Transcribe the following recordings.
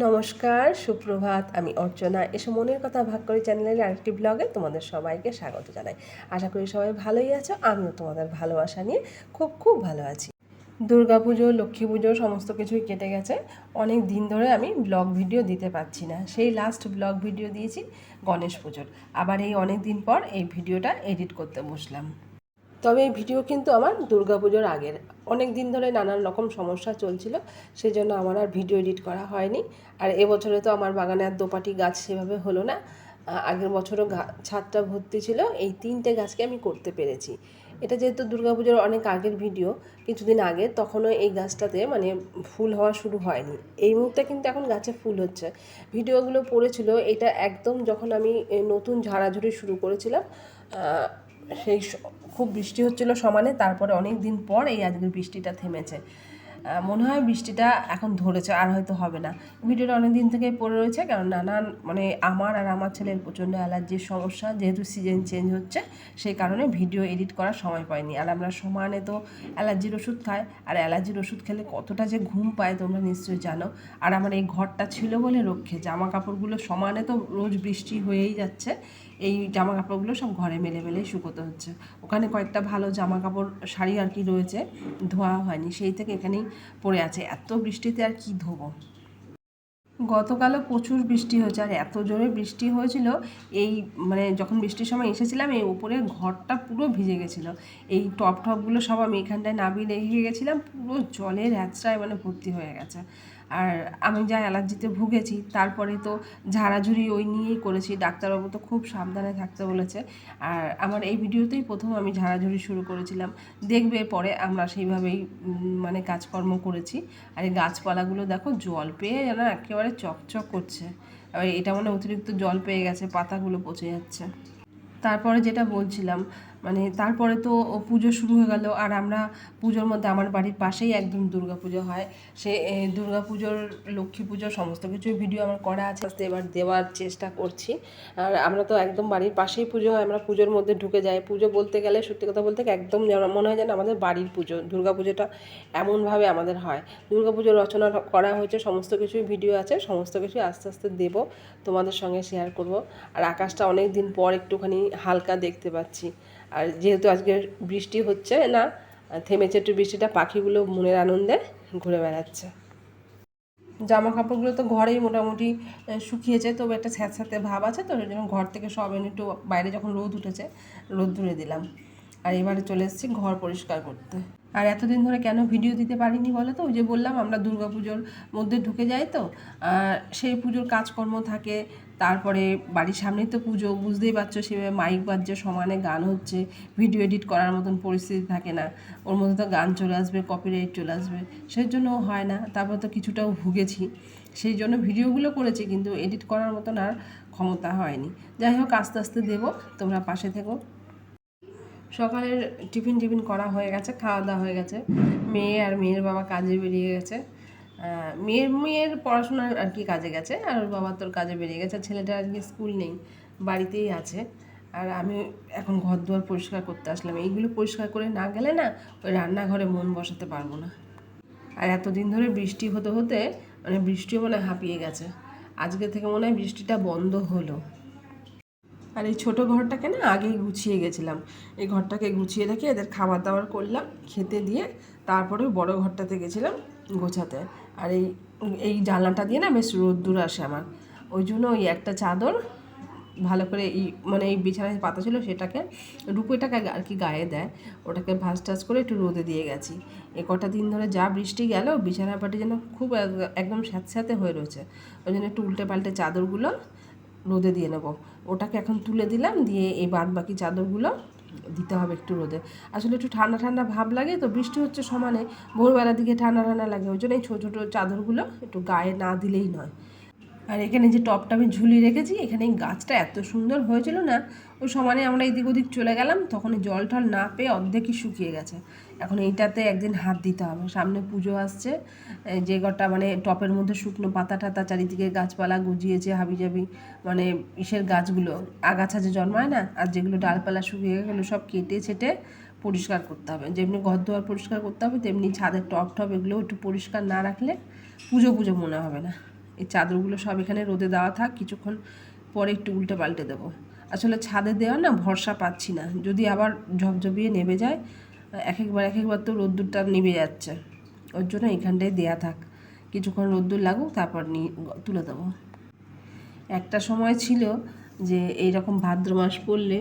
নমস্কার, সুপ্রভাত, আমি অর্চনা। এসে মনের কথা ভাগ করে চ্যানেলের আরেকটি ব্লগে তোমাদের সবাইকে স্বাগত জানাই। আশা করি সবাই ভালোই আছো, আমিও তোমাদের ভালোবাসা নিয়ে খুব খুব ভালো আছি। দুর্গা পুজো, লক্ষ্মী পুজো, সমস্ত কিছুই কেটে গেছে। অনেক দিন ধরে আমি ব্লগ ভিডিও দিতে পারছি না। সেই লাস্ট ব্লগ ভিডিও দিয়েছি গণেশ পুজোর। আবার এই অনেক দিন পর এই ভিডিওটা এডিট করতে বসলাম। তবে এই ভিডিও কিন্তু আমার দুর্গাপুজোর আগের। অনেক দিন ধরে নানান রকম সমস্যা চলছিল সেই জন্য আমার আর ভিডিও এডিট করা হয়নি। আর এবছরে তো আমার বাগানে আর দোপাটি গাছ সেভাবে হলো না। আগের বছরও ছাদটা ভর্তি ছিল, এই তিনটে গাছকে আমি করতে পেরেছি। এটা যেহেতু দুর্গাপুজোর অনেক আগের ভিডিও, কিছুদিন আগে, তখনও এই গাছটাতে মানে ফুল হওয়া শুরু হয়নি। এই মুহূর্তে কিন্তু এখন গাছে ফুল হচ্ছে। ভিডিওগুলো পড়েছিল, এটা একদম যখন আমি নতুন ঝাড়াঝুড়ি শুরু করেছিলাম সেই খুব বৃষ্টি হচ্ছিল সমানে তারপরে অনেক দিন পর এই আজকের বৃষ্টিটা থেমেছে। মনে হয় বৃষ্টিটা এখন ধরেছে, আর হয়তো হবে না। ভিডিওটা অনেক দিন থেকে পড়ে রয়েছে, কারণ নানান মানে আমার আর আমার ছেলের প্রচণ্ড অ্যালার্জির সমস্যা, যেহেতু সিজন চেঞ্জ হচ্ছে, সেই কারণে ভিডিও এডিট করার সময় পাইনি। আর আমরা সমানে তো অ্যালার্জির ওষুধ খাই, আর অ্যালার্জির ওষুধ খেলে কতটা যে ঘুম পায় তোমরা নিশ্চয়ই জানো। আর আমার এই ঘরটা ছিল বলে রক্ষে জামা কাপড়গুলো সমানে তো রোজ বৃষ্টি হয়েই যাচ্ছে, এই জামা কাপড়গুলো সব ঘরে মেলে মেলে শুকোতে হচ্ছে। ওখানে কয়েকটা ভালো জামা কাপড় শাড়ি আর কি রয়েছে, ধোয়া হয়নি, সেই থেকে এখানেই পড়ে আছে। এত বৃষ্টিতে আর কি ধোবো? গতকালও প্রচুর বৃষ্টি হয়েছে আর এত জোরে বৃষ্টি হয়েছিল, এই মানে যখন বৃষ্টির সময় এসেছিলাম, এই উপরে ঘরটা পুরো ভিজে গেছিল। এই টপ টপগুলো সব আমি এখানটায় নামিয়ে রেখে গেছিলাম, পুরো জলের হ্যাচড়ায় মানে ভর্তি হয়ে গেছে। আর আমি যা অ্যালার্জিতে ভুগেছি, তারপরে তো ঝাড়াঝুড়ি ওই নিয়েই করেছি। ডাক্তারবাবু তো খুব সাবধানে থাকতে বলেছে। আর আমার এই ভিডিওতেই প্রথম আমি ঝাড়াঝুড়ি শুরু করেছিলাম। দেখবে পরে আমরা সেইভাবেই মানে কাজকর্ম করেছি। আর এই গাছপালাগুলো দেখো, জল পেয়ে যেন একেবারে চকচক করছে। এবার এটা মানে অতিরিক্ত জল পেয়ে গেছে, পাতাগুলো পচে যাচ্ছে। তারপরে যেটা বলছিলাম মানে তারপরে তো পুজো শুরু হয়ে গেল আর আমরা পুজোর মধ্যে আমার বাড়ির পাশেই একদম দুর্গা পুজো হয়। সে দুর্গা পুজোর, লক্ষ্মী পুজোর সমস্ত কিছুই ভিডিও আমার করা আছে। আস্তে এবার দেওয়ার চেষ্টা করছি। আর আমরা তো একদম বাড়ির পাশেই পুজো হয়, আমরা পুজোর মধ্যে ঢুকে যাই। পুজো বলতে গেলে, সত্যি কথা বলতে একদম মনে হয় যেন আমাদের বাড়ির পুজো। দুর্গা পুজোটা এমনভাবে আমাদের হয়। দুর্গা পুজোর রচনা করা হয়েছে, সমস্ত কিছুই ভিডিও আছে, সমস্ত কিছুই আস্তে আস্তে দেবো, তোমাদের সঙ্গে শেয়ার করব। আর আকাশটা অনেক দিন পর একটুখানি হালকা দেখতে পাচ্ছি। আর যেহেতু আজকে বৃষ্টি হচ্ছে না, থেমেছে একটু বৃষ্টিটা, পাখিগুলো মনের আনন্দে ঘুরে বেড়াচ্ছে। জামা কাপড়গুলো তো ঘরেই মোটামুটি শুকিয়েছে তবে একটা স্যাঁতস্যাঁতে ভাব আছে, তো জন্য ঘর থেকে সব এনে একটু বাইরে যখন রোদ উঠেছে রোদ ধুয়ে দিলাম। আর এবারে চলে এসেছি ঘর পরিষ্কার করতে। আর এতদিন ধরে কেন ভিডিও দিতে পারিনি বলো তো? ওই যে বললাম, আমরা দুর্গা পুজোর মধ্যে ঢুকে যাই তো। সেই পুজোর কাজকর্ম থাকে, তারপরে বাড়ির সামনেই তো পুজো, বুঝতেই পারছ সেভাবে মাইক বাজছে, সমানে গান হচ্ছে ভিডিও এডিট করার মতন পরিস্থিতি থাকে না। ওর মধ্যে তো গান চলে আসবে কপিরাইট চলে আসবে সেই জন্য হয় না। তারপর তো কিছুটাও ভুগেছি। সেই জন্য ভিডিওগুলো করেছি, কিন্তু এডিট করার মতন আর ক্ষমতা হয়নি। যাই হোক, আস্তে আস্তে দেবো, তোমরা পাশে থেকো। সকালের টিফিন টিফিন করা হয়ে গেছে, খাওয়া দাওয়া হয়ে গেছে। মেয়ে আর মেয়ের বাবা কাজে বেরিয়ে গেছে। মেয়ের মেয়ের পড়াশোনার আর কি কাজে গেছে, আর ওর বাবা তোর কাজে বেরিয়ে গেছে। ছেলেটা আজকে স্কুল নেই, বাড়িতেই আছে। আর আমি এখন ঘর দুয়ার পরিষ্কার করতে আসলাম। এইগুলো পরিষ্কার করে না গেলে না ওই রান্নাঘরে মন বসাতে পারব না। আর এতদিন ধরে বৃষ্টি হতে হতে মানে বৃষ্টিও মনে হয় হাঁপিয়ে গেছে। আজকে থেকে মনে হয় বৃষ্টিটা বন্ধ হলো। আর এই ছোটো ঘরটাকে না আগেই গুছিয়ে গেছিলাম। এই ঘরটাকে গুছিয়ে রেখে এদের খাবার দাবার করলাম, খেতে দিয়ে তারপরে বড় ঘরটাতে গেছিলাম গোছাতে। আর এই এই জানলাটা দিয়ে না বেশ রোদ্দুর আসে আমার। ওই জন্য ওই একটা চাদর ভালো করে এই মানে এই বিছানায় পাতা ছিল সেটাকে রুপোটাকে আর কি গায়ে দেয়। ওটাকে ভাজ টাস করে একটু রোদে দিয়ে গেছি। এ কটা দিন ধরে যা বৃষ্টি গেল বিছানা পাটি যেন খুব এক- একদম স্যাঁতস্যাঁতে হয়ে রয়েছে। ওই জন্য একটু উল্টে পাল্টে চাদরগুলো রোদে দিয়ে নেব। ওটাকে এখন তুলে দিলাম, দিয়ে এই বাদ বাকি চাদরগুলো দিতে হবে একটু রোদে। আসলে একটু ঠান্ডা ঠান্ডা ভাব লাগে তো, বৃষ্টি হচ্ছে সমানে, ভোরবেলার দিকে ঠান্ডা ঠান্ডা লাগে, ওই জন্য এই ছোটো ছোটো চাদরগুলো একটু গায়ে না দিলেই নয়। আর এখানে যে টপটা আমি ঝুলিয়ে রেখেছি, এখানে গাছটা এত সুন্দর হয়েছিল না, ওই সমানে আমরা এদিক ওদিক চলে গেলাম, তখন জল টল না পেয়ে অর্ধেকই শুকিয়ে গেছে। এখন এইটাতে একদিন হাত দিতে হবে। সামনে পুজো আসছে যে কটা মানে টপের মধ্যে শুকনো পাতা টাতা চারিদিকে গাছপালা গজিয়েছে, হাবিজাবি মানে ইসের গাছগুলো, আগাছা যে জন্মায় না, আর যেগুলো ডালপালা শুকিয়ে গেলো সব কেটে ছেটে পরিষ্কার করতে হবে। যেমনি ঘর দুয়ার পরিষ্কার করতে হবে, তেমনি ছাদের টপ টপ এগুলো একটু পরিষ্কার না রাখলে পুজো পুজো মনে হবে না। এই চাদরগুলো সব এখানে রোদে দেওয়া থাক, কিছুক্ষণ পরে একটু উল্টে পাল্টে দেবো। আসলে ছাদে দেওয়া না, ভরসা পাচ্ছি না। যদি আবার ঝপঝপিয়ে নেমে যায় এক একবার এক একবার তো রোদ্দুরটা নিভে যাচ্ছে। ওর জন্য এখানটায় দেয়া থাক। কিছুক্ষণ রোদ্দুর লাগুক, তারপর নিয়ে তুলে দেবো। একটা সময় ছিল যে এই রকম ভাদ্র মাস পড়লে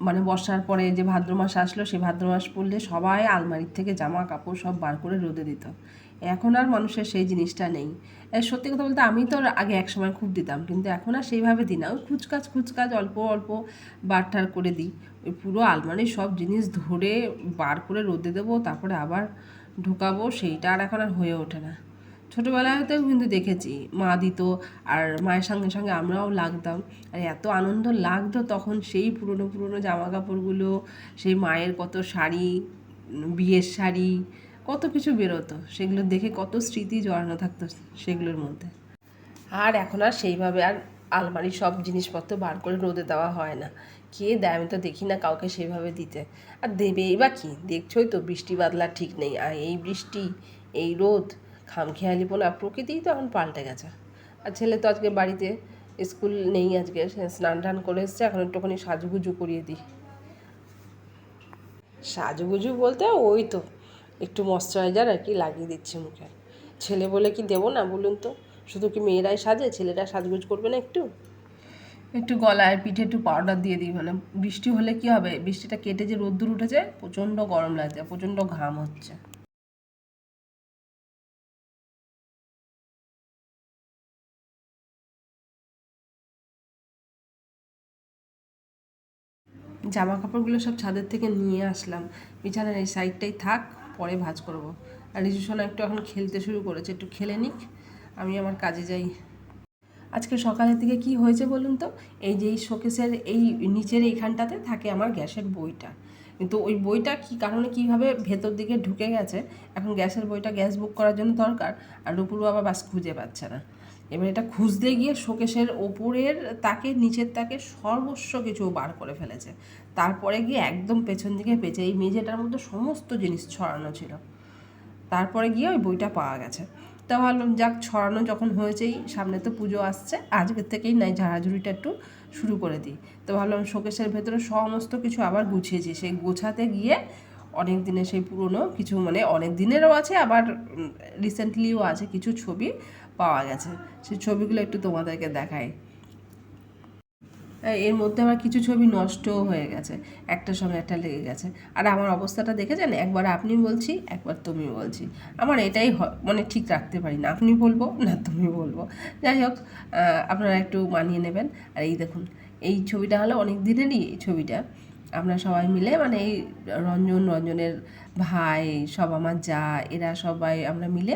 মানে বর্ষার পরে যে ভাদ্র মাস আসলো সেই ভাদ্র মাস পড়লে সবাই আলমারির থেকে জামা কাপড় সব বার করে রোদে দিত। এখন আর মানুষের সেই জিনিসটা নেই। সত্যি কথা বলতে আমি তো আগে এক সময় খুব দিতাম, কিন্তু এখন আর সেইভাবে দিই না। ওই খুচকাজ খুচকাজ অল্প অল্প বারটার করে দিই। ওই পুরো আলমারির সব জিনিস ধরে বার করে রোদে দেবো, তারপরে আবার ঢোকাবো, সেইটা আর এখন আর হয়ে ওঠে না। ছোটোবেলায় ছোটোবেলাতেও কিন্তু দেখেছি, মা দিত আর মায়ের সঙ্গে সঙ্গে আমরাও লাগতাম। আর এত আনন্দ লাগতো তখন সেই পুরনো পুরনো জামা কাপড়গুলো সেই মায়ের কত শাড়ি, বিয়ের শাড়ি কত কিছু বেরোতো, সেগুলো দেখে কত স্মৃতি জড়ানো থাকতো সেগুলোর মধ্যে। আর এখন আর সেইভাবে আর আলমারির সব জিনিসপত্র বার করে রোদে দেওয়া হয় না। কে দেয়? আমি তো দেখি না কাউকে সেইভাবে দিতে। আর দেবেই বা কি? দেখছোই তো, বৃষ্টি বাদলা ঠিক নেই। আর এই বৃষ্টি, এই রোদ খামখেয়ালি খামখেয়ালিপনা প্রকৃতিই তো এখন পাল্টে গেছে। আর ছেলে তো আজকে বাড়িতে স্কুল নেই আজকে স্নান টান করে এসছে, এখন একটুখানি সাজুগুজু করিয়ে দিই। সাজুগুজু বলতে ওই তো একটু ময়শ্চারাইজার আর কি লাগিয়ে দিচ্ছি মুখে। ছেলে বলে কি দেবো না বলুন তো? শুধু কি মেয়েরাই সাজে? ছেলেরা সাজগুজ করবে না একটু? একটু গলায় পিঠে একটু পাউডার দিয়ে দিই মানে বৃষ্টি হলে কি হবে? বৃষ্টিটা কেটে যে রোদ্দুর উঠেছে, প্রচণ্ড গরম লাগছে, প্রচণ্ড ঘাম হচ্ছে। জামা কাপড়গুলো সব ছাদের থেকে নিয়ে আসলাম। বিছানার এই সাইডটাই থাক। পরে ভাজ করব। আর রিজু একটু এখন খেলতে শুরু করেছে, একটু খেলে নিক, আমি আমার কাজে যাই। আজকে সকালের দিকে কি হয়েছে বলুন তো? এই যে এই শোকেসের এই নিচের এইখানটাতে থাকে আমার গ্যাসের বইটা। কিন্তু ওই বইটা কি কারণে কীভাবে ভেতর দিকে ঢুকে গেছে? এখন গ্যাসের বইটা গ্যাস বুক করার জন্য দরকার, আর রূপুর বাবা বাস খুঁজে পাচ্ছে না। এবার এটা খুঁজতে গিয়ে শোকেশের ওপরের তাকে, নিচের তাকে সর্বস্ব কিছু বার করে ফেলেছে। তারপরে গিয়ে একদম পেছন দিকে পেঁচে এই মেঝেটার মধ্যে সমস্ত জিনিস ছড়ানো ছিল। তারপরে গিয়ে ওই বইটা পাওয়া গেছে। তা ভাবলাম, যাক, ছড়ানো যখন হয়েছেই, সামনে তো পুজো আসছে আজকের থেকেই নাই, ঝাড়াঝুড়িটা একটু শুরু করে দিই। তো ভাবলাম, শোকেশের ভেতরে সমস্ত কিছু আবার গুছিয়েছি সেই গোছাতে গিয়ে অনেক দিনের সেই পুরনো, কিছু মানে অনেক দিনেরও আছে, আবার রিসেন্টলিও আছে কিছু ছবি পাওয়া গেছে। সেই ছবিগুলো একটু তোমাদেরকে দেখাই। এর মধ্যে আমার কিছু ছবি নষ্টও হয়ে গেছে একটার সঙ্গে একটা লেগে গেছে। আর আমার অবস্থাটা দেখেছেন একবার আপনি বলছি, একবার তুমি বলছি। আমার এটাই মানে ঠিক রাখতে পারি না। আপনি বলব না, তুমি বলব। যাই হোক আপনারা একটু মানিয়ে নেবেন। আর এই দেখুন, এই ছবিটা হলো অনেক দিনেরই এই ছবিটা। আমরা সবাই মিলে মানে এই রঞ্জন, রঞ্জনের ভাই, সব আমার যা, এরা সবাই আমরা মিলে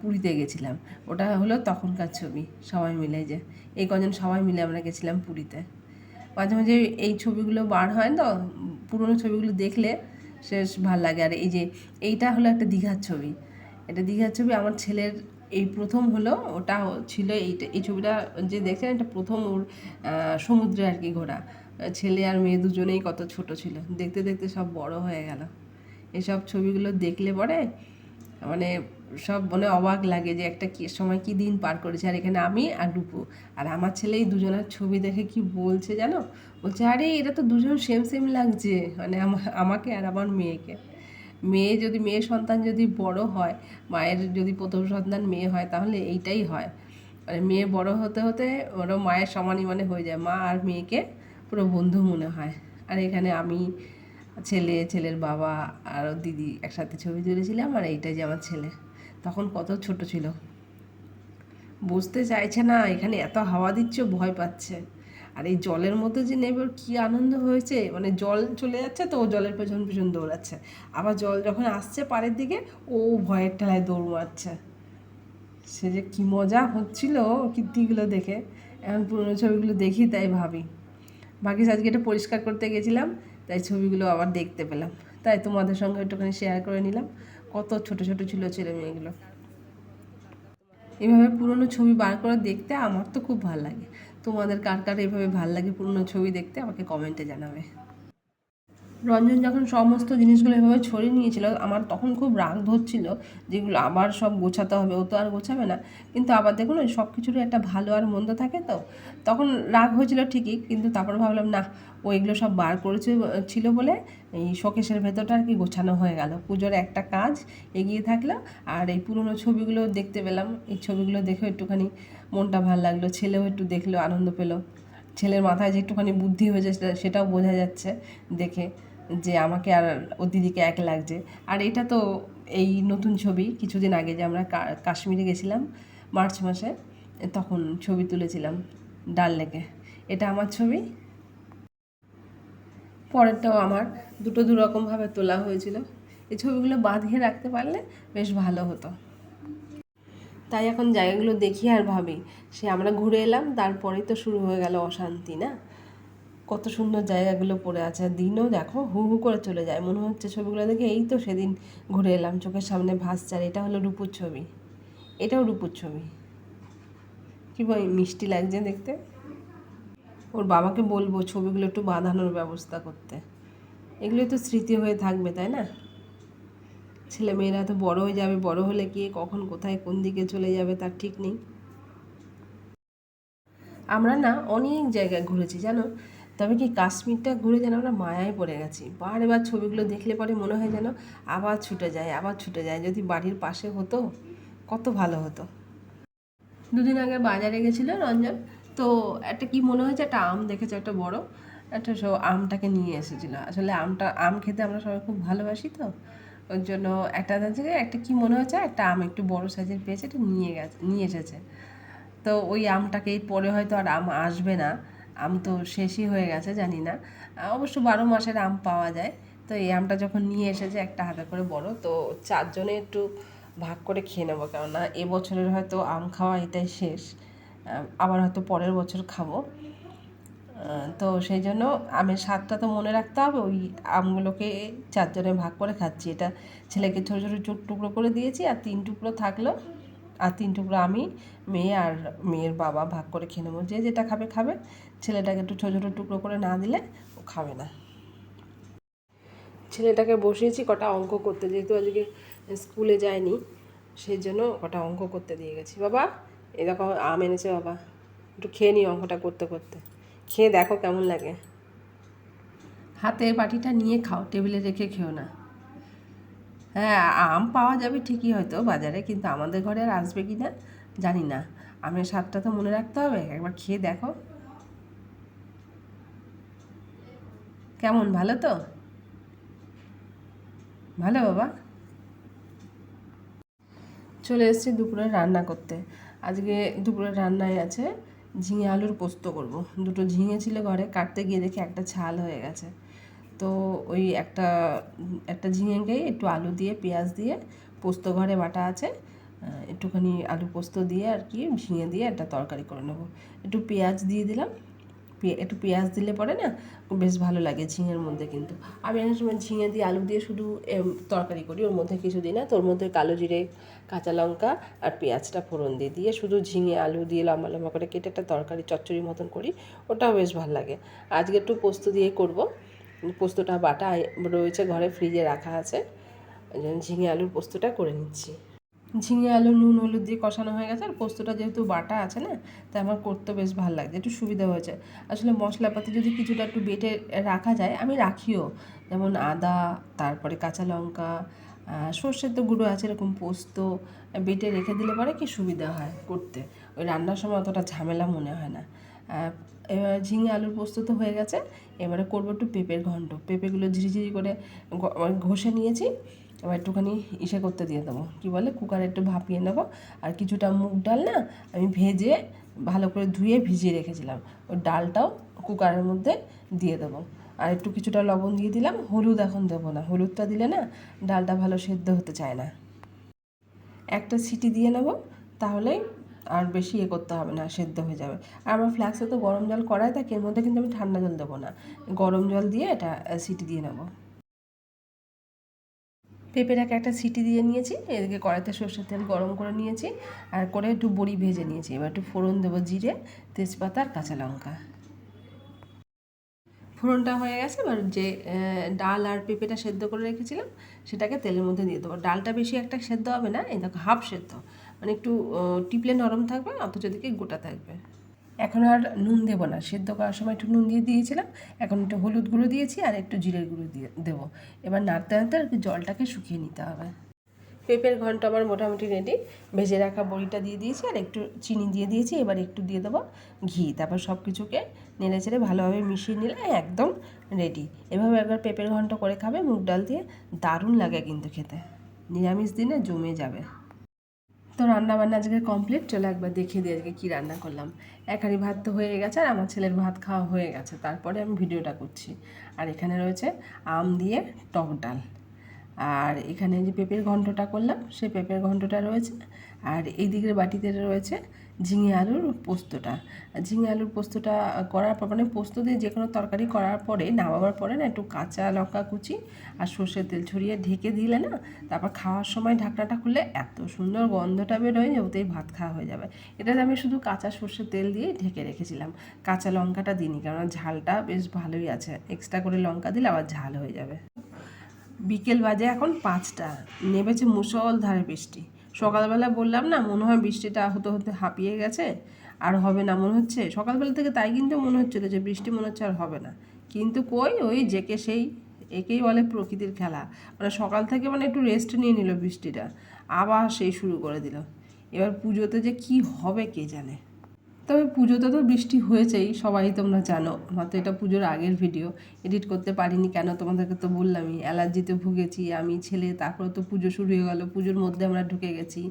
পুরীতে গেছিলাম। ওটা হলো তখনকার ছবি, সবাই মিলে যে, এই কজন সবাই মিলে আমরা গেছিলাম পুরীতে। মাঝে মাঝে এই ছবিগুলো বার হয় তো, পুরনো ছবিগুলো দেখলে শেষ ভালো লাগে। আর এই যে, এইটা হলো একটা দীঘার ছবি। এটা দীঘার ছবি আমার ছেলের, এই প্রথম হলো, ওটা ছিল এইটা, এই ছবিটা যে দেখছেন, এটা প্রথম ওর সমুদ্রে আর কি ঘোরা। ছেলে আর মেয়ে দুজনেই কত ছোট ছিল। দেখতে দেখতে সব বড় হয়ে গেল। এসব ছবিগুলো দেখলে পরে মানে সব মনে অবাক লাগে যে একটা কি সময় কি দিন পার করেছে। আর এখানে আমি আর রূপু। আর আমার ছেলে এই দুজনের ছবি দেখে কি বলছে জানো? বলছে, আরে এটা তো দুজন সেম সেম লাগছে। মানে আমা- আমাকে আর আমার মেয়েকে। মেয়ে যদি মেয়ে সন্তান যদি বড় হয়, মায়ের যদি প্রথম সন্তান মেয়ে হয়, তাহলে এইটাই হয়। মানে মেয়ে বড় হতে হতে ওরা মায়ের সমানই মানে হয়ে যায়। মা আর মেয়েকে পুরো বন্ধু মনে হয়। আর এখানে আমি ছেলে, ছেলের বাবা আর দিদি একসাথে ছবি তুলেছিলাম আর এইটাই যে আমার ছেলে। তখন কত ছোট ছিল। বুঝতে চাইছে না, এখানে এত হাওয়া দিচ্ছে ভয় পাচ্ছে। আর এই জলের মধ্যে যে নেবে কী আনন্দ হয়েছে? মানে জল চলে যাচ্ছে তো, ও জলের পেছন পেছন দৌড়াচ্ছে। আবার জল যখন আসছে পাড়ের দিকে, ও ভয়ের ঠেলায় দৌড় মারছে। সে যে কী মজা হচ্ছিল কীর্তিগুলো দেখে। এখন পুরনো ছবিগুলো দেখি তাই ভাবি। বাকি আজকে এটা পরিষ্কার করতে গেছিলাম, তাই ছবিগুলো আবার দেখতে পেলাম। তাই তোমাদের সঙ্গে একটুখানি শেয়ার করে নিলাম, কত ছোট ছোট ছিল ছেলে মেয়েগুলো। এভাবে পুরনো ছবি বার করে দেখতে আমার তো খুব ভালো লাগে। তোমাদের কার কার এভাবে ভালো লাগে পুরনো ছবি দেখতে আমাকে কমেন্টে জানাবে। রঞ্জন যখন সমস্ত জিনিসগুলো এভাবে ছড়িয়ে নিয়েছিল, আমার তখন খুব রাগ ধরছিল যেগুলো আবার সব গোছাতে হবে, ও তো আর গোছাবে না। কিন্তু আবার দেখুন ওই সব কিছুরই একটা ভালো আর মন্দ থাকে তো। তখন রাগ হয়েছিল ঠিকই, কিন্তু তারপর ভাবলাম, না, ও এগুলো সব বার করেছে, ছিল বলে এই শোকেশের ভেতরটা আর কি গোছানো হয়ে গেল। পুজোর একটা কাজ এগিয়ে থাকল, আর এই পুরনো ছবিগুলো দেখতে পেলাম। এই ছবিগুলো দেখে একটুখানি মনটা ভালো লাগল, ছেলেও একটু দেখল, আনন্দ পেল। ছেলের মাথায় যে একটুখানি বুদ্ধি হয়েছে, সেটাও বোঝা যাচ্ছে দেখে। যে আমাকে আর ওর দিদিকে এক লাগছে। আর এটা তো এই নতুন ছবি, কিছুদিন আগে যে আমরা কাশ্মীরে গেছিলাম, মার্চ মাসে, তখন ছবি তুলেছিলাম ডাল লেকে। এটা আমার ছবি। পরেরটাও আমার। দুটো দু রকমভাবে তোলা হয়েছিল। এই ছবিগুলো বাঁধিয়ে রাখতে পারলে বেশ ভালো হতো। তাই এখন জায়গাগুলো দেখি আর ভাবি। সে আমরা ঘুরে এলাম, তারপরেই তো শুরু হয়ে গেল অশান্তি, না? কত সুন্দর জায়গাগুলো পড়ে আছে, আর দিনও দেখো হু হু করে চলে যায়। মনে হচ্ছে ছবিগুলো দেখে এই তো সেদিন ঘুরে এলাম, চোখের সামনে ভাসছে, আর এটা হলো রূপুর ছবি। এটাও রূপুর ছবি। কী বই, মিষ্টি লাগছে দেখতে? ওর বাবাকে বলব ছবিগুলো একটু বাঁধানোর ব্যবস্থা করতে। এগুলোই তো স্মৃতি হয়ে থাকবে, তাই না? ছেলে মেয়েরা তো বড় হয়ে যাবে, বড় হলে কি কখন কোথায় কোন দিকে চলে যাবে তার ঠিক নেই। আমরা না অনেক জায়গায় ঘুরেছি, জানো? তবে কি কাশ্মীরটা ঘুরে যেন আমরা মায়ায় পড়ে গেছি? বারবার ছবিগুলো দেখলে পরে মনে হয় যেন আবার ছুটে যায়, আবার ছুটে যায়। যদি বাড়ির পাশে হতো, কত ভালো হতো। দুদিন আগে বাজারে গেছিল রঞ্জন। তো একটা কি মনে হয়েছে, একটা আম দেখেছে, একটা বড়? একটা সব আমটাকে নিয়ে এসেছিল। আসলে আমটা, আম খেতে আমরা সবাই খুব ভালোবাসি তো। ওর জন্য একটা থেকে একটা কি মনে হচ্ছে একটা আম একটু বড় সাইজের পেয়েছে, এটা নিয়ে গেছে, নিয়ে এসেছে। তো ওই আমটাকে পরে হয়তো আর আম আসবে না। আম তো শেষই হয়ে গেছে, জানি না। অবশ্য বারো মাসের আম পাওয়া যায়। তো এই আমটা যখন নিয়ে এসেছে একটা হাতে করে বড়, তো চারজনে একটু ভাগ করে খেয়ে নেব। কেননা এবছরের হয়তো আম খাওয়া এটাই শেষ। আবার হয়তো পরের বছর খাব। তো সেই জন্য আমের স্বাদটা তো মনে রাখতে হবে। ওই আমগুলোকে চারজনে ভাগ করে খাচ্ছি। এটা ছেলেকে ছোটো ছোটো চুট টুকরো করে দিয়েছি, আর তিন টুকরো থাকল। আর তিন টুকরো আমি মেয়ে আর মেয়ের বাবা ভাগ করে খেয়ে নেব। যে যেটা খাবে খাবে। ছেলেটাকে একটু ছোটো ছোটো টুকরো করে না দিলে ও খাবে না। ছেলেটাকে বসিয়েছি কটা অঙ্ক করতে, যেহেতু আজকে স্কুলে যায়নি সেই জন্য কটা অঙ্ক করতে দিয়ে গেছি। বাবা দেখো আম এনেছে বাবা। একটু খেয়ে নিই অঙ্কটা করতে করতে। খেয়ে দেখো কেমন লাগে। হাতে বাটিটা নিয়ে খাও, টেবিলে রেখে খেও না। হ্যাঁ আম পাওয়া যাবে ঠিকই হয়তো বাজারে, কিন্তু আমাদের ঘরে আর আসবে কি না জানি না। আমের স্বাদটা তো মনে রাখতে হবে, একবার খেয়ে দেখো। কেমন, ভালো তো? ভালো বাবা? চলে এসেছি দুপুরে রান্না করতে। আজকে দুপুরে রান্নায় আছে ঝিঙে আলুর পোস্ত করব। দুটো ঝিঙে ছিল ঘরে, কাটতে গিয়ে দেখি একটা ছাল হয়ে গেছে। তো ওই একটা একটা ঝিঙেকে একটু আলু দিয়ে, পেঁয়াজ দিয়ে, পোস্ত ঘরে বাটা আছে একটুখানি আলু পোস্ত দিয়ে আর কি, ঝিঙে দিয়ে একটা তরকারি করে নেব। একটু পেঁয়াজ দিয়ে দিলাম। একটু পেঁয়াজ দিলে পরে না, বেশ ভালো লাগে ঝিঙের মধ্যে কিন্তু। আমি অনেক সময় ঝিঙে দিয়ে আলু দিয়ে শুধু তরকারি করি, ওর মধ্যে কিছু দিই না। তোর মধ্যে কালো জিরে, কাঁচা লঙ্কা আর পেঁয়াজটা ফোড়ন দিয়ে দিয়ে শুধু ঝিঙে, আলু দিয়ে লম্বা লম্বা করে কেটে একটা তরকারি চচ্চড়ি মতন করি, ওটাও বেশ ভালো লাগে। আজকে একটু পোস্ত দিয়ে করব। পোস্তটা বাটা রয়েছে ঘরে ফ্রিজে রাখা আছে। ওই জন্য ঝিঙে আলুর পোস্তটা করে নিচ্ছি। ঝিঙে আলু, নুন, হলুদ দিয়ে কষানো হয়ে গেছে। আর পোস্তটা যেহেতু বাটা আছে না, তাই আমার করতে বেশ ভালো লাগছে, একটু সুবিধা হয়েছে। আসলে মশলাপাতি যদি কিছুটা একটু বেটে রাখা যায়, আমি রাখিও। যেমন আদা, তারপরে কাঁচা লঙ্কা সর্ষের তো গুঁড়ো আছে, এরকম পোস্ত, বেটে রেখে দিলে পরে কি সুবিধা হয় করতে? ওই রান্নার সময় অতটা ঝামেলা মনে হয় না। এবার ঝিঙে আলুর পোস্ত তো হয়ে গেছে। এবারে করব একটু পেঁপের ঘন্ট। পেঁপেগুলো ঝিরিঝিরি করে মানে ঘষে নিয়েছি। এবার একটুখানি ইসে করতে দিয়ে দেবো। কী বলে? কুকারে একটু ভাপিয়ে নেব। আর কিছুটা মুগ ডাল না, আমি ভেজে ভালো করে ধুয়ে ভিজিয়ে রেখেছিলাম। ওই ডালটাও কুকারের মধ্যে দিয়ে দেবো। আর একটু কিছুটা লবণ দিয়ে দিলাম। হলুদ এখন দেবো না। হলুদটা দিলে না ডালটা ভালো সেদ্ধ হতে চায় না। একটা সিটি দিয়ে নেব। তাহলেই আর বেশি ইয়ে করতে হবে না, সেদ্ধ হয়ে যাবে। আর আমার ফ্ল্যাক্সে তো গরম জল করাই থাকে, এর মধ্যে কিন্তু আমি ঠান্ডা জল দেবো না। গরম জল দিয়ে এটা সিটি দিয়ে নেব। পেঁপেটাকে একটা সিটি দিয়ে নিয়েছি, এদিকে কড়াইতে সর্ষের তেল গরম করে নিয়েছি, আর করে একটু বড়ি ভেজে নিয়েছি। এবার একটু ফোড়ন দেবো জিরে, তেজপাতা আর কাঁচা লঙ্কা। ফোড়নটা হয়ে গেছে, এবার যে ডাল আর পেঁপেটা সেদ্ধ করে রেখেছিলাম, সেটাকে তেলের মধ্যে দিয়ে দেবো। ডালটা বেশি একটা সেদ্ধ হবে না, এই দেখো হাফ সেদ্ধ। মানে একটু টিপলে নরম থাকবে অথচ দিকে গোটা থাকবে। এখন আর নুন দেবো না সেদ্ধ করার সময় একটু নুন দিয়ে দিয়েছিলাম এখন একটু হলুদ গুঁড়ো দিয়েছি আর একটু জিরের গুঁড়ো দিয়ে দেবো। এবার নাড়তে নাড়তে আর কি জলটাকে শুকিয়ে নিতে হবে। পেঁপের ঘন্ট আমার মোটামুটি রেডি ভেজে রাখা বড়িটা দিয়ে দিয়েছি আর একটু চিনি দিয়ে দিয়েছি এবার একটু দিয়ে দেবো ঘি। তারপর সব কিছুকে নেড়ে চেড়ে ভালোভাবে মিশিয়ে নিলে একদম রেডি এভাবে একবার পেঁপের ঘন্ট করে খাবে মুগ ডাল দিয়ে দারুণ লাগে কিন্তু খেতে। নিরামিষ দিনে জমে যাবে। তো রান্না বান্না আজকে কমপ্লিট চলে একবার দেখিয়ে দিই আজকে কী রান্না করলাম। এক ভাত তো হয়ে গেছে আর আমার ছেলের ভাত খাওয়া হয়ে গেছে। তারপরে আমি ভিডিওটা করছি। আর এখানে রয়েছে আম দিয়ে টক ডাল। আর এখানে যে পেঁপের ঘন্টটা করলাম সেই পেঁপের ঘন্টটা রয়েছে। আর এই দিকের বাটিতে রয়েছে ঝিঙে আলুর পোস্তটা। ঝিঙে আলুর পোস্তটা করার পর মানে পোস্ত দিয়ে যে কোনো তরকারি করার পরে, নামাবার পরে না, একটু কাঁচা লঙ্কা কুচি আর সর্ষের তেল ছড়িয়ে ঢেকে দিলে না, তারপর খাওয়ার সময় ঢাকনাটা খুললে এত সুন্দর গন্ধটা বেরোয় যে, ওতেই ভাত খাওয়া হয়ে যাবে। এটাতে আমি শুধু কাঁচা সর্ষের তেল দিয়ে ঢেকে রেখেছিলাম। কাঁচা লঙ্কাটা দিইনি কারণ ঝালটা বেশ ভালোই আছে। এক্সট্রা করে লঙ্কা দিলে আবার ঝাল হয়ে যাবে। বিকেল বাজে এখন পাঁচটা। নেমেছে মুসলধারে বৃষ্টি। সকালবেলা বললাম না, মনে হয় বৃষ্টিটা হতে হতে হাঁপিয়ে গেছে, আর হবে না মনে হচ্ছে। সকালবেলা থেকে তাই কিন্তু মনে হচ্ছিল যে বৃষ্টি মনে হচ্ছে আর হবে না। কিন্তু কই ওই জেকে সেই একেই বলে প্রকৃতির খেলা। মানে সকাল থেকে মানে একটু রেস্ট নিয়ে নিল বৃষ্টিটা, আবার সেই শুরু করে দিল। এবার পুজোতে যে কি হবে কে জানে? তবে পুজোতে তো বৃষ্টি হয়েছেই, সবাই তোমরা জানো। আমার তো এটা পুজোর আগের ভিডিও এডিট করতে পারিনি কেন তোমাদেরকে তো বললামই, অ্যালার্জিতে ভুগেছি আমি, ছেলে, তারপরে তো পুজো শুরু হয়ে গেলো, পুজোর মধ্যে আমরা ঢুকে গেছি।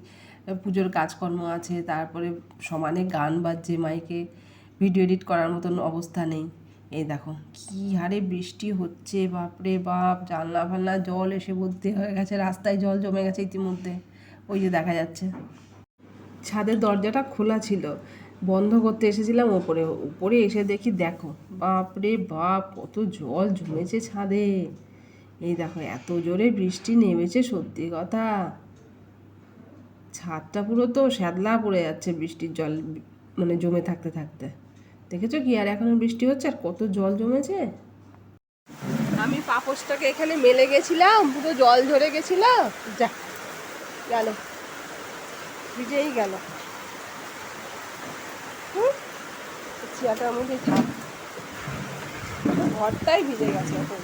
পুজোর কাজকর্ম আছে, তারপরে সমানে গান বাজছে মাইকে ভিডিও এডিট করার মতন অবস্থা নেই। এই দেখো, কী হারে বৃষ্টি হচ্ছে, বাপরে বাপ, জানলা ফালনা জল এসে ভর্তি হয়ে গেছে, রাস্তায় জল জমে গেছে ইতিমধ্যে। ওই যে দেখা যাচ্ছে। ছাদের দরজাটা খোলা ছিল বন্ধ করতে এসেছিলাম, ওপরে উপরে এসে দেখি দেখো, বাপরে বাপ, কত জল জমেছে ছাদে। এই দেখো, এত জোরে বৃষ্টি নেমেছে, সত্যি কথা। ছাদটা পুরো তো শ্যাদলা পড়ে যাচ্ছে বৃষ্টির জল মানে জমে থাকতে থাকতে। দেখেছ কি, আর এখনও বৃষ্টি হচ্ছে, আর কত জল জমেছে? আমি পাপোশটাকে এখানে মেলে গেছিলাম, পুরো জল ধরে গেছিল। যা, গেল। ভিজেই গেল। হুম? চেয়ারটার মধ্যে থাক। ঘরটাই ভিজে গেছে এখন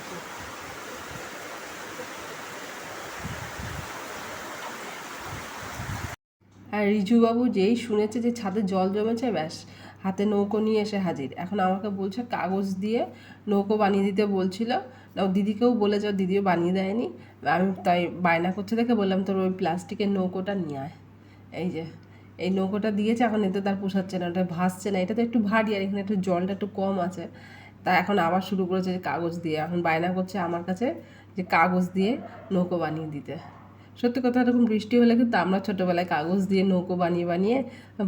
আর রিজুবাবু যেই শুনেছে যে ছাদে জল জমেছে, ব্যাস, হাতে নৌকো নিয়ে এসে হাজির। এখন আমাকে বলছে কাগজ দিয়ে নৌকো বানিয়ে দিতে বলছিল। না দিদিকেও বলেছে দিদিও বানিয়ে দেয়নি। আমি তাই বায়না করছে দেখে বললাম, তোর ওই প্লাস্টিকের নৌকোটা নিয়ে আয়। এই যে এই নৌকোটা দিয়েছে, এখন এতে তার পোষাচ্ছে না, ওটা ভাসছে না। এটা তো একটু ভারী, আর এখানে একটু জলটা একটু কম আছে। তা এখন আবার শুরু করেছে যে কাগজ দিয়ে। এখন বায়না করছে আমার কাছে যে কাগজ দিয়ে নৌকো বানিয়ে দিতে। সত্যি কথা, এরকম বৃষ্টি হলে কিন্তু আমরা ছোটোবেলায় কাগজ দিয়ে নৌকো বানিয়ে বানিয়ে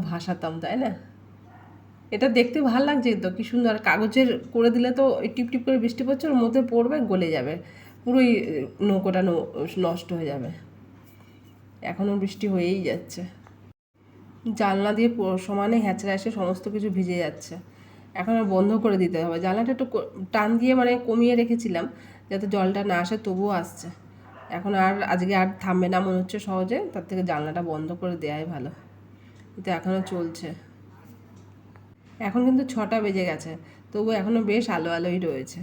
ভাসাতাম, তাই না? এটা দেখতে ভালো লাগছে তো, কি সুন্দর। কাগজের করে দিলে তো টিপ টিপ করে বৃষ্টি পড়ছে, ওর মধ্যে পড়বে, গলে যাবে। পুরোই নৌকোটা নষ্ট হয়ে যাবে। এখনও বৃষ্টি হয়েই যাচ্ছে। জানলা দিয়ে সমানে হ্যাচড়া এসে সমস্ত কিছু ভিজে যাচ্ছে। এখন আর বন্ধ করে দিতে হবে। জানলাটা একটু টান দিয়ে মানে কমিয়ে রেখেছিলাম যাতে জলটা না আসে, তবুও আসছে। এখন আর আজকে আর থামবে না মনে হচ্ছে সহজে, তার থেকে জানলাটা বন্ধ করে দেওয়াই ভালো। কিন্তু এখনও চলছে। এখন কিন্তু ছটা বেজে গেছে তবু এখনও বেশ আলো আলোই রয়েছে।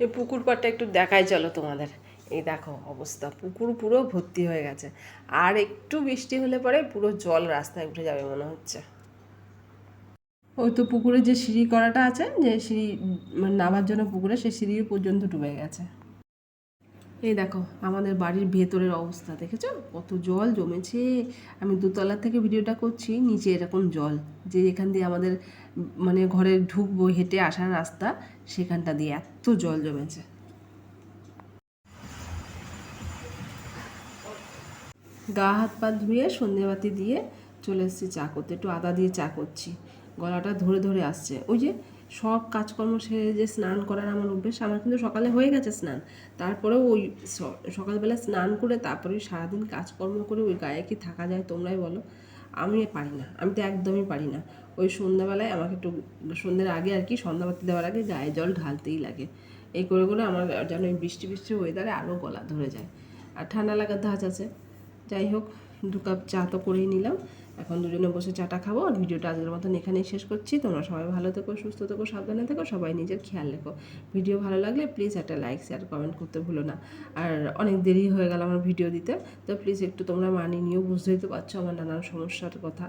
এই পুকুর পাড়টা একটু দেখাই চলো তোমাদের। এই দেখো অবস্থা, পুকুর পুরো ভর্তি হয়ে গেছে। আর একটু বৃষ্টি হলে পরে পুরো জল রাস্তায় উঠে যাবে মনে হচ্ছে। ওই তো পুকুরে যে সিঁড়ি করাটা আছে, যে সিঁড়ি নামার জন্য পুকুরে সেই সিঁড়ি পর্যন্ত ডুবে গেছে। এই দেখো আমাদের বাড়ির ভেতরের অবস্থা, দেখেছ? কত জল জমেছে। আমি দোতলা থেকে ভিডিওটা করছি, নিচে এরকম জল, যে এখান দিয়ে আমাদের মানে ঘরে ঢুকবো, হেঁটে আসার রাস্তা, সেখানটা দিয়ে এত জল জমেছে। গা হাত পা ধুয়ে সন্ধেবাতি দিয়ে চলে এসেছি চা করতে। একটু আদা দিয়ে চা করছি। গলাটা ধরে ধরে আসছে। ওই যে সব কাজকর্ম সেরে যে স্নান করার আমার অভ্যেস, আমার কিন্তু সকালে হয়ে গেছে স্নান। তারপরেও ওই সকালবেলা স্নান করে তারপরে সারাদিন কাজকর্ম করে ওই গায়ে কি থাকা যায় তোমরাই বলো। আমি পারি না। আমি তো একদমই পারি না। ওই সন্ধ্যাবেলায় আমাকে একটু সন্ধ্যের আগে আর কি সন্ধ্যাবাতি দেওয়ার আগে গায়ে জল ঢালতেই লাগে। এই করে করে আমার যেন বৃষ্টি বৃষ্টি ওয়েদারে আরও গলা ধরে যায়। আর ঠান্ডা লাগার ধাঁচ আছে। যাই হোক, দু কাপ চা তো করেই নিলাম। এখন দুজনে বসে চাটা খাব আর ভিডিওটা আজকের মতন এখানেই শেষ করছি। তোমরা সবাই ভালো থেকো, সুস্থ থেকো, সাবধানে থেকো, সবাই নিজের খেয়াল রেখো। ভিডিও ভালো লাগলে প্লিজ একটা লাইক শেয়ার কমেন্ট করতে ভুলো না। আর অনেক দেরি হয়ে গেল আমার ভিডিও দিতে। তো প্লিজ একটু তোমরা মানি নিয়েও বুঝতেই তো পারছ আমার নানান সমস্যার কথা।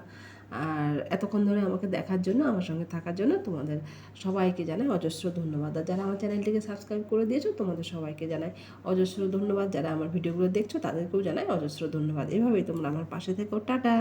আর এতক্ষণ ধরে আমাকে দেখার জন্য, আমার সঙ্গে থাকার জন্য তোমাদের সবাইকে জানাই অজস্র ধন্যবাদ। আর যারা আমার চ্যানেলটিকে সাবস্ক্রাইব করে দিয়েছ, তোমাদের সবাইকে জানাই অজস্র ধন্যবাদ। যারা আমার ভিডিওগুলো দেখছ, তাদেরকেও জানাই অজস্র ধন্যবাদ। এভাবেই তোমরা আমার পাশে থেকো। টাটা!